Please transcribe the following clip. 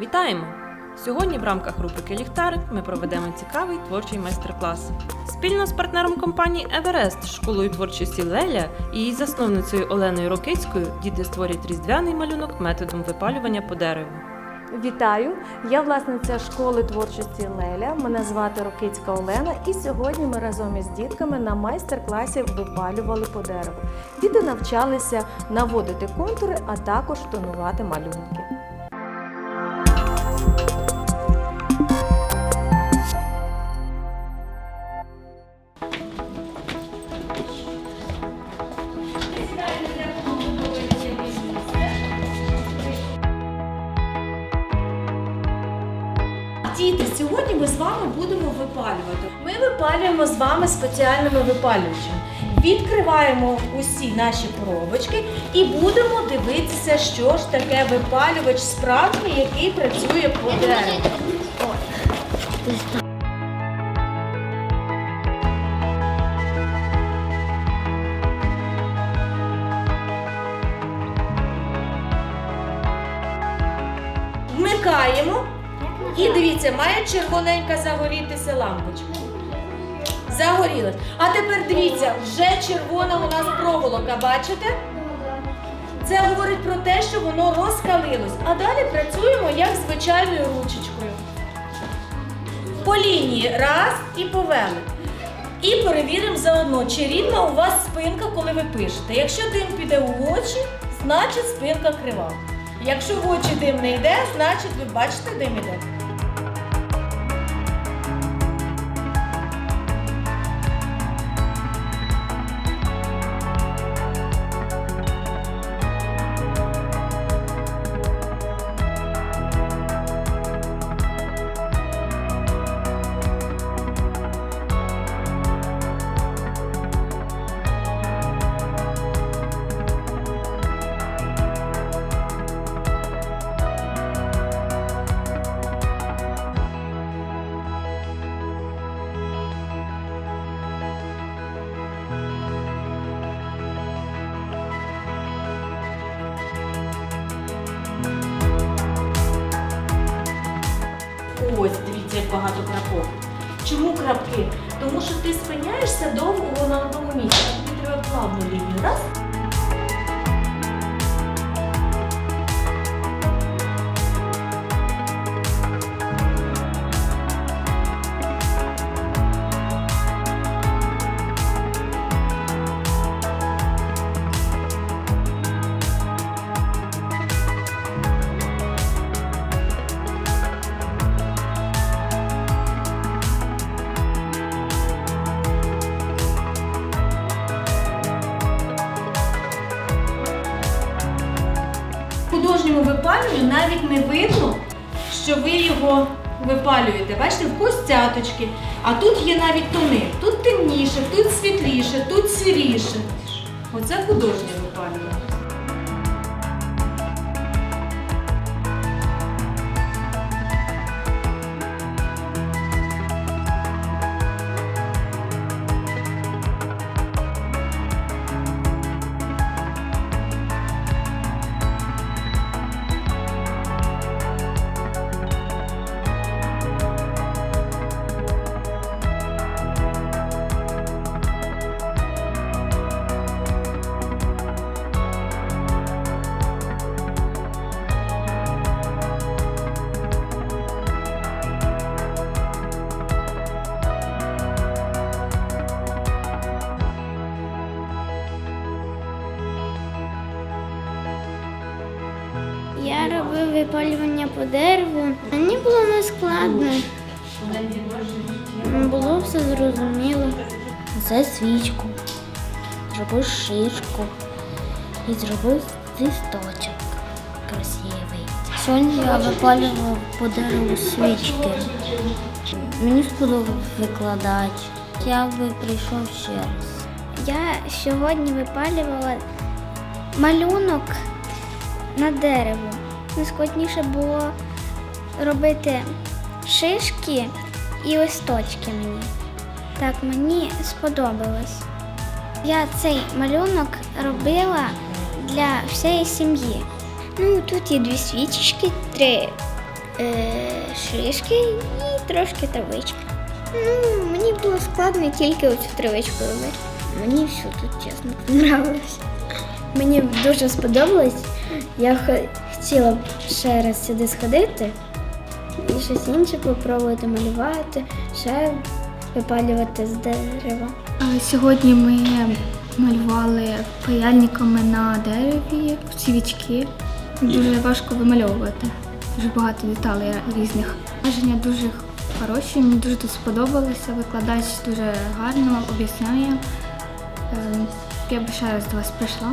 Вітаємо! Сьогодні в рамках рубрики Ліхтарик ми проведемо цікавий творчий майстер-клас. Спільно з партнером компанії Еверест, школою творчості Леля і її засновницею Оленою Рокицькою діти створять різдвяний малюнок методом випалювання по дереву. Вітаю! Я власниця школи творчості Леля. Мене звати Рокицька Олена, і сьогодні ми разом із дітками на майстер-класі випалювали по дереву. Діти навчалися наводити контури, а також тонувати малюнки. Діти, сьогодні ми з вами будемо випалювати. Ми випалюємо з вами спеціальними випалювачами. Відкриваємо усі наші коробочки і будемо дивитися, що ж таке випалювач справжній, який працює по дереву. Вмикаємо. І дивіться, має червоненька загорітися лампочка. Загорілась. А тепер дивіться, вже червона у нас проволока, бачите? Це говорить про те, що воно розкалилось. А далі працюємо як звичайною ручечкою. По лінії раз і повели. І перевіримо заодно, чи рівна у вас спинка, коли ви пишете. Якщо дим піде у очі, значить спинка крива. Якщо в очі дим не йде, значить ви бачите, дим іде. Чому крапки? Тому що ти спиняєшся довго на одному місці. а Тобі треба плавну лінію. Раз. В художньому випалюванні навіть не видно, що ви його випалюєте. Бачите, в костяточки. а тут є навіть тони. Тут темніше, тут світліше, тут сіріше. Оце художнє випалювання. Робив випалювання по дереву. Мені було не складно. Було все зрозуміло. Це свічку, зробив шишку і зробив листочок красивий. Сьогодні я випалював по дереву свічки. Мені сподобався викладач. Я би прийшов ще раз. Я сьогодні випалювала малюнок на дерево. Найскладніше було робити шишки і листочки мені. Так, мені сподобалось. Я цей малюнок робила для всієї сім'ї. Ну, тут є дві свічечки, три е, шишки і трошки травички. Ну, мені було складно тільки оцю травичку робити. Мені все тут чесно понравилось. Мені дуже сподобалось. Я хотіла б ще раз сюди сходити і щось інше попробувати малювати, ще випалювати з дерева. Сьогодні ми малювали паяльниками на дереві свічки. Дуже важко вимальовувати. Дуже багато деталей різних. Враження дуже хороші, мені дуже тут сподобалося. Викладач дуже гарно об'ясняє. Е, Я б ще раз до вас прийшла.